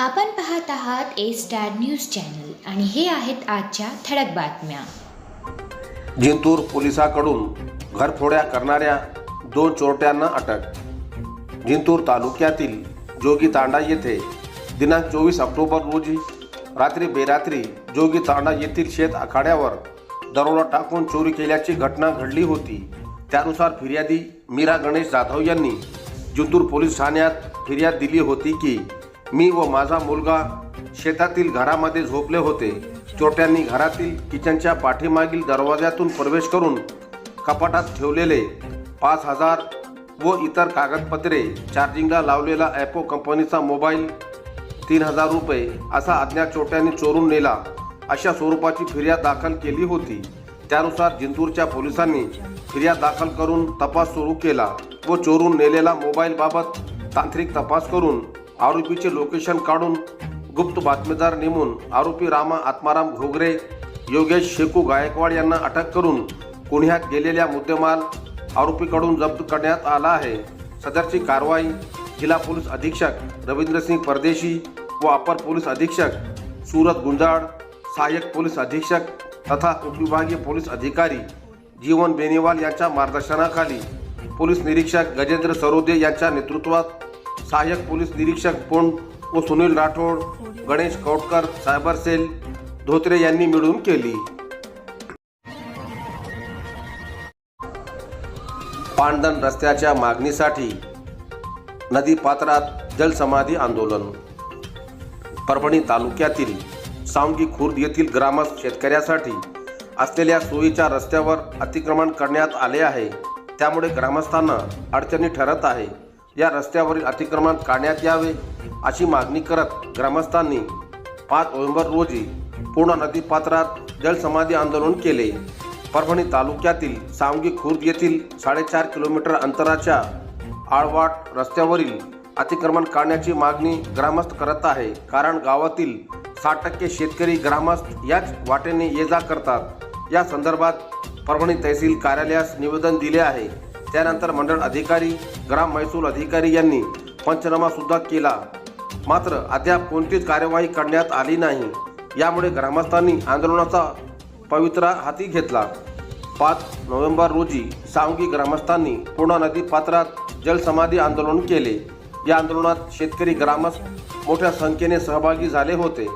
आपण पाहत आहात ए स्टार न्यूज चॅनल आणि हे आहेत आजच्या ठळक बातम्या. जिंतूर पोलिसांकडून घरफोड्या करणाऱ्या दोन चोरट्यांना अटक. जिंतूर तालुक्यातील जोगी तांडा येथे दिनांक चोवीस ऑक्टोबर रोजी रात्री बेरात्री जोगी तांडा येथील शेत आखाड्यावर दरोडा टाकून चोरी केल्याची घटना घडली होती. त्यानुसार फिर्यादी मीरा गणेश जाधव यांनी जिंतूर पोलीस ठाण्यात फिर्याद दिली होती की मी व माझा मुलगा शेतातील घरामध्ये झोपले होते. चोट्यांनी घरातील किचनच्या पाठीमागील दरवाज्यातून प्रवेश करून कपाटात ठेवलेले पाच हजार व इतर कागदपत्रे चार्जिंगला लावलेला ॲपो कंपनीचा मोबाईल तीन हजार रुपये असा अज्ञात चोट्यांनी चोरून नेला. अशा स्वरूपाची फिर्याद दाखल केली होती. त्यानुसार जिंतूरच्या पोलिसांनी फिर्याद दाखल करून तपास सुरू केला व चोरून नेलेला मोबाईलबाबत तांत्रिक तपास करून आरोपीचे लोकेशन काढून गुप्त बातमीदार नेमून आरोपी रामा आत्माराम घोगरे योगेश शेकू गायकवाड यांना अटक करून गुन्ह्यात गेलेल्या मुद्देमाल आरोपीकडून जप्त करण्यात आला आहे. सदरची कारवाई जिल्हा पोलीस अधीक्षक रवींद्रसिंग परदेशी व अपर पोलीस अधीक्षक सूरत गुंजाळ सहाय्यक पोलीस अधीक्षक तथा उपविभागीय पोलीस अधिकारी जीवन बेनिवाल यांच्या मार्गदर्शनाखाली पोलीस निरीक्षक गजेंद्र सरोदे यांच्या नेतृत्वात सहाय्यक पोलीस निरीक्षक पोंड व सुनील राठोड गणेश कौटकर सायबर सेल धोत्रे यांनी मिळून केली. पांडन रस्त्याच्या मागणीसाठी नदी पात्रात जलसमाधी आंदोलन. परभणी तालुक्यातील सावंगी खुर्द येथील ग्रामस्थ शेतकऱ्यासाठी असलेल्या सोयीच्या रस्त्यावर अतिक्रमण करण्यात आले आहे. त्यामुळे ग्रामस्थांना अडचणी ठरत आहे. या रस्त्यावरील अतिक्रमण काढण्यात यावे अशी मागणी करत ग्रामस्थांनी पाच नोव्हेंबर रोजी पूर्ण नदीपात्रात जलसमाधी आंदोलन केले. परभणी तालुक्यातील सावंगी खुर्द येथील साडेचार किलोमीटर अंतराच्या आळवाट रस्त्यावरील अतिक्रमण काढण्याची मागणी ग्रामस्थ करत आहे. कारण गावातील साठ टक्के शेतकरी ग्रामस्थ याच वाटेने ये जा करतात. या संदर्भात परभणी तहसील कार्यालयास निवेदन दिले आहे. त्यानंतर मंडळ अधिकारी ग्राम महसूल अधिकारी यांनी पंचनामा सुद्धा केला. मात्र अद्याप कोणतीच कार्यवाही करण्यात आली नाही. यामुळे ग्रामस्थांनी आंदोलनाचा पवित्रा हाती घेतला. पाच नोव्हेंबर रोजी सांगी ग्रामस्थांनी पूर्णा नदी पात्रात जलसमाधी आंदोलन केले. या आंदोलनात शेतकरी ग्रामस्थ मोठ्या संख्येने सहभागी झाले होते.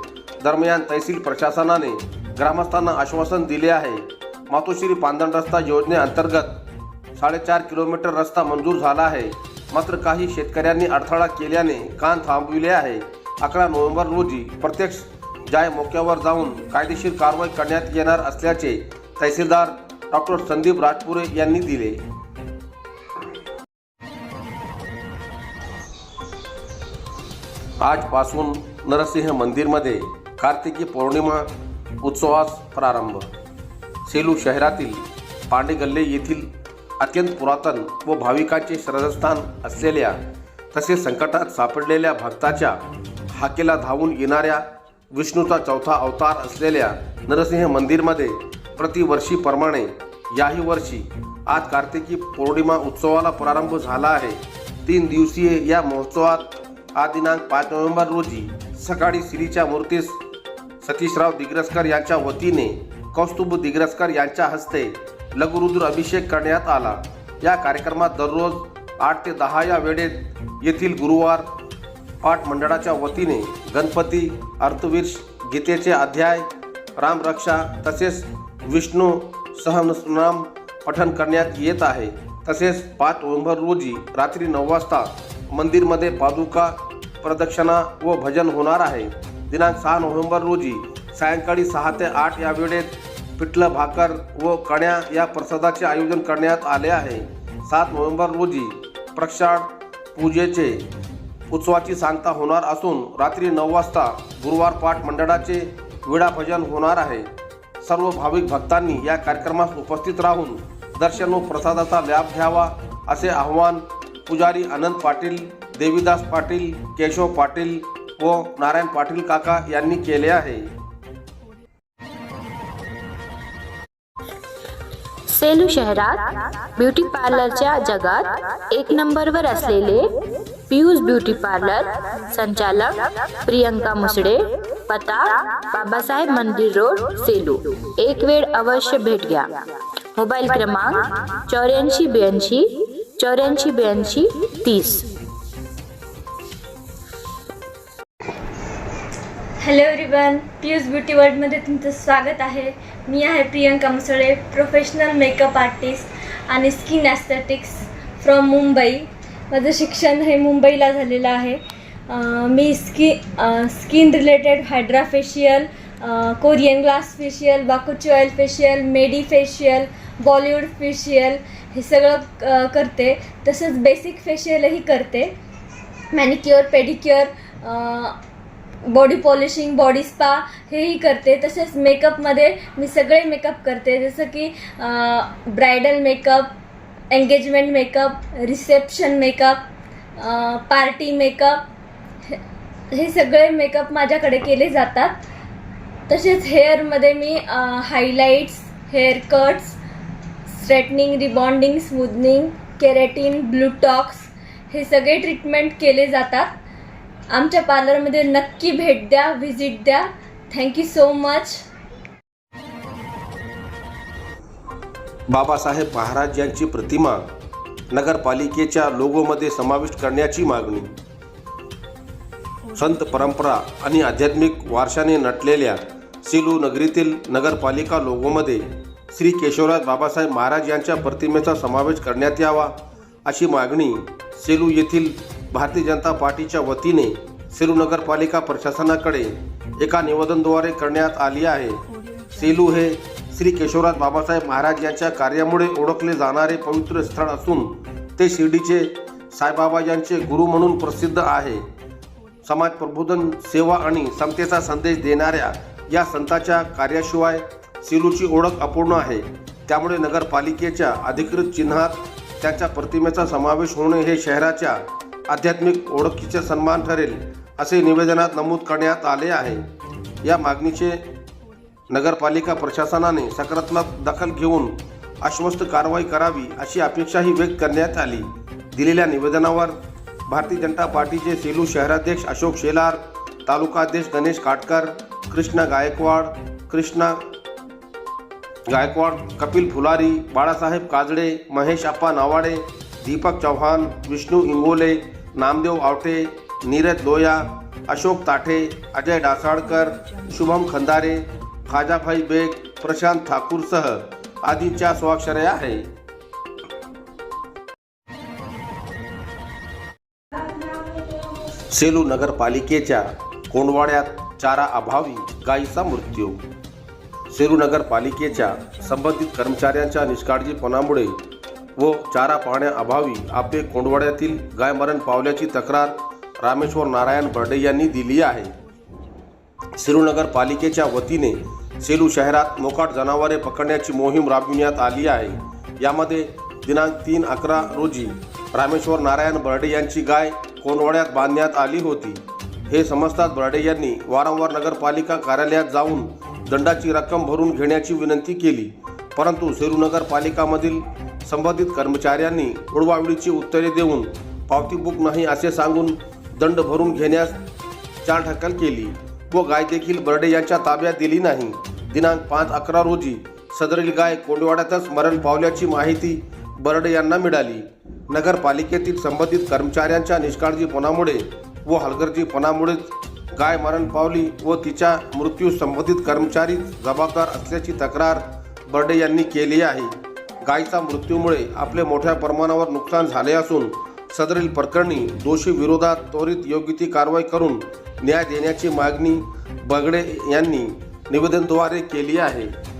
दरम्यान तहसील प्रशासनाने ग्रामस्थांना आश्वासन दिले आहे. मातोश्री पांदण रस्ता योजनेअंतर्गत साडेचार किलोमीटर रस्ता मंजूर झाला आहे. मात्र काही शेतकऱ्यांनी अडथळा केल्याने कान थांबविले आहे. अकरा नोव्हेंबर रोजी प्रत्यक्ष जाय मोक्यावर जाऊन कायदेशीर कारवाई करण्यात येणार असल्याचे तहसीलदार डॉक्टर संदीप राजपुरे यांनी दिले. आजपासून नरसिंह मंदिरमध्ये कार्तिकी पौर्णिमा उत्सवास प्रारंभ. सेलू शहरातील पांडेगल्ले येथील अत्यंत पुरातन व भाविकांचे श्रद्धास्थान असलेल्या तसेच संकटात सापडलेल्या भक्ताच्या हाकेला धावून येणाऱ्या विष्णूचा चौथा अवतार असलेल्या नरसिंह मंदिरमध्ये प्रतिवर्षीप्रमाणे याही वर्षी आज कार्तिकी पौर्णिमा उत्सवाला प्रारंभ झाला आहे. तीन दिवसीय या महोत्सवात आज दिनांक पाच नोव्हेंबर रोजी सकाळी श्रीच्या मूर्तीस सतीशराव दिग्रसकर यांच्या वतीने कौस्तुभ दिग्रसकर यांच्या हस्ते लघुरुद्र अभिषेक करण्यात आला. या कार्यक्रमात दररोज आठ ते दहा या वेळेत येथील गुरुवार पाठ मंडळाच्या वतीने गणपती अर्थवीर गीतेचे अध्याय रामरक्षा तसेच विष्णू सहस्रनाम पठन करण्यात येत आहे. तसेच पाच नोव्हेंबर रोजी रात्री नऊ वाजता मंदिरमध्ये पादुका प्रदक्षिणा व भजन होणार आहे. दिनांक सहा नोव्हेंबर रोजी सायंकाळी सहा ते आठ या वेळेत पिठलं भाकर व कण्या या प्रसादाचे आयोजन करण्यात आले आहे. सात नोव्हेंबर रोजी प्रक्षाळ पूजेचे उत्सवाची सांगता होणार असून रात्री नऊ वाजता गुरुवार पाठ मंडळाचे विडाभजन होणार आहे. सर्व भाविक भक्तांनी या कार्यक्रमास उपस्थित राहून दर्शन व प्रसादाचा लाभ घ्यावा असे आव्हान पुजारी अनंत पाटील देवीदास पाटील केशव पाटील व नारायण पाटील काका यांनी केले आहे. सेलू शहरात, ब्युटी पार्लरच्या जगात एक नंबरवर असलेले पियुष ब्युटी पार्लर संचालक प्रियंका मुसडे, पता बाबासाहेब मंदिर रोड, सेलू. एक वेळ अवश्य भेट घ्या. मोबाईल क्रमांक चौऱ्याऐंशी ब्याऐंशी चौऱ्याऐंशी ब्याऐंशी तीस. हॅलो एव्हरीवन पियुष ब्युटी वर्ल्डमध्ये तुमचं स्वागत आहे. मी आहे Priyanka Musale professional makeup artist आणि स्किन ॲस्थेटिक्स फ्रॉम मुंबई माझं शिक्षण हे मुंबईला झालेलं आहे. मी ski skin related hydra facial Korean glass facial bakuchi oil facial medi facial Bollywood facial हे सगळं करते. तसंच बेसिक फेशियलही करते. Manicure pedicure body polishing body spa हेही करते. तसेच मेकअपमध्ये मी सगळे मेकअप करते. जसं की bridal makeup engagement makeup reception makeup party makeup हे- हे सगळे मेकअप माझ्याकडे केले जातात. तसेच हेअरमध्ये मी highlights hair cuts straightening rebonding smoothening keratin botox हे सगळे ट्रीटमेंट केले जातात. आमच्या पार्लरमध्ये नक्की भेट द्या व्हिजिट द्या. Thank you so much Babasaheb Maharaj यांची प्रतिमा नगरपालिकेच्या लोगोमध्ये समाविष्ट करण्याची मागणी. संत परंपरा आणि आध्यात्मिक वारशाने नटलेल्या सेलू नगरीतील नगरपालिका लोगोमध्ये श्री केशवराज बाबासाहेब महाराज यांच्या प्रतिमेचा समावेश करण्यात यावा अशी मागणी सेलू येथील भारतीय जनता पार्टीच्या वतीने सेलू नगरपालिका प्रशासनाकडे एका निवेदनद्वारे करण्यात आली आहे. सेलू हे श्री केशवराज बाबासाहेब महाराज यांच्या कार्यामुळे ओळखले जाणारे पवित्र स्थळ असून ते शिर्डीचे साईबाबा यांचे गुरु म्हणून प्रसिद्ध आहे. समाज प्रबोधन सेवा आणि समतेचा संदेश देणाऱ्या या संताच्या कार्याशिवाय सेलूची ओळख अपूर्ण आहे. त्यामुळे नगरपालिकेच्या अधिकृत चिन्हात त्यांच्या प्रतिमेचा समावेश होणे हे शहराच्या आध्यात्मिक ओळखीचे सन्मान ठरेल असे निवेदनात नमूद करण्यात आले आहे. या मागणीचे नगरपालिका प्रशासनाने सकारात्मक दखल घेऊन आश्वस्त कारवाई करावी अशी अपेक्षाही व्यक्त करण्यात आली. दिलेल्या निवेदनावर भारतीय जनता पार्टीचे सेलू शहराध्यक्ष अशोक शेलार तालुकाध्यक्ष गणेश काटकर कृष्णा गायकवाड कृष्णा गायकवाड कपिल फुलारी बाळासाहेब काजडे महेश आप्पा नावाडे दीपक चव्हाण विष्णू इंगोले नामदेव आवटे नीरज लोया अशोक ताठे अजय डासाळकर शुभम खंदारे खाजाभाई बेग प्रशांत ठाकूरसह आदींच्या स्वाक्षऱ्या आहे सेलू नगरपालिकेच्या कोंडवाड्यात चारा अभावी गायीचा मृत्यू. सेलू नगरपालिकेच्या संबंधित कर्मचाऱ्यांच्या निष्काळजीपणामुळे व चारा पाहण्याअभावी आपे कोंडवाड्यातील गायमरण पावल्याची तक्रार रामेश्वर नारायण बर्डे यांनी दिली आहे. सेलू पालिकेच्या वतीने सेलू शहरात मोकाट जनावरे पकडण्याची मोहीम राबविण्यात आली आहे. यामध्ये दिनांक तीन अकरा रोजी रामेश्वर नारायण बर्डे यांची गाय कोंडवाड्यात बांधण्यात आली होती. हे समजताच बर्डे यांनी वारंवार नगरपालिका कार्यालयात जाऊन दंडाची रक्कम भरून घेण्याची विनंती केली. परंतु सेलू नगरपालिकामधील संबंधित कर्मचाऱ्यांनी उडवाउडीची उत्तरे देऊन पावती बुक नाही असे सांगून दंड भरून घेण्यास चालढकल केली. व गाय देखील बर्डे यांच्या ताब्यात दिली नाही. दिनांक पाच अकरा रोजी सदरील गाय कोंडवाड्यातच मरण पावल्याची माहिती बर्डे यांना मिळाली. नगरपालिकेतील संबंधित कर्मचाऱ्यांच्या निष्काळजीपणामुळे व हलगर्जीपणामुळेच गाय मरण पावली व तिच्या मृत्यू संबंधित कर्मचारी जबाबदार असल्याची तक्रार बर्डे यांनी केली आहे. गायीचा मृत्यूमुळे आपले मोठ्या प्रमाणावर नुकसान झाले असून सदरील प्रकरणी दोषी विरोधात त्वरित योग्य ती कारवाई करून न्याय देण्याची मागणी बगडे यांनी निवेदनद्वारे केली आहे.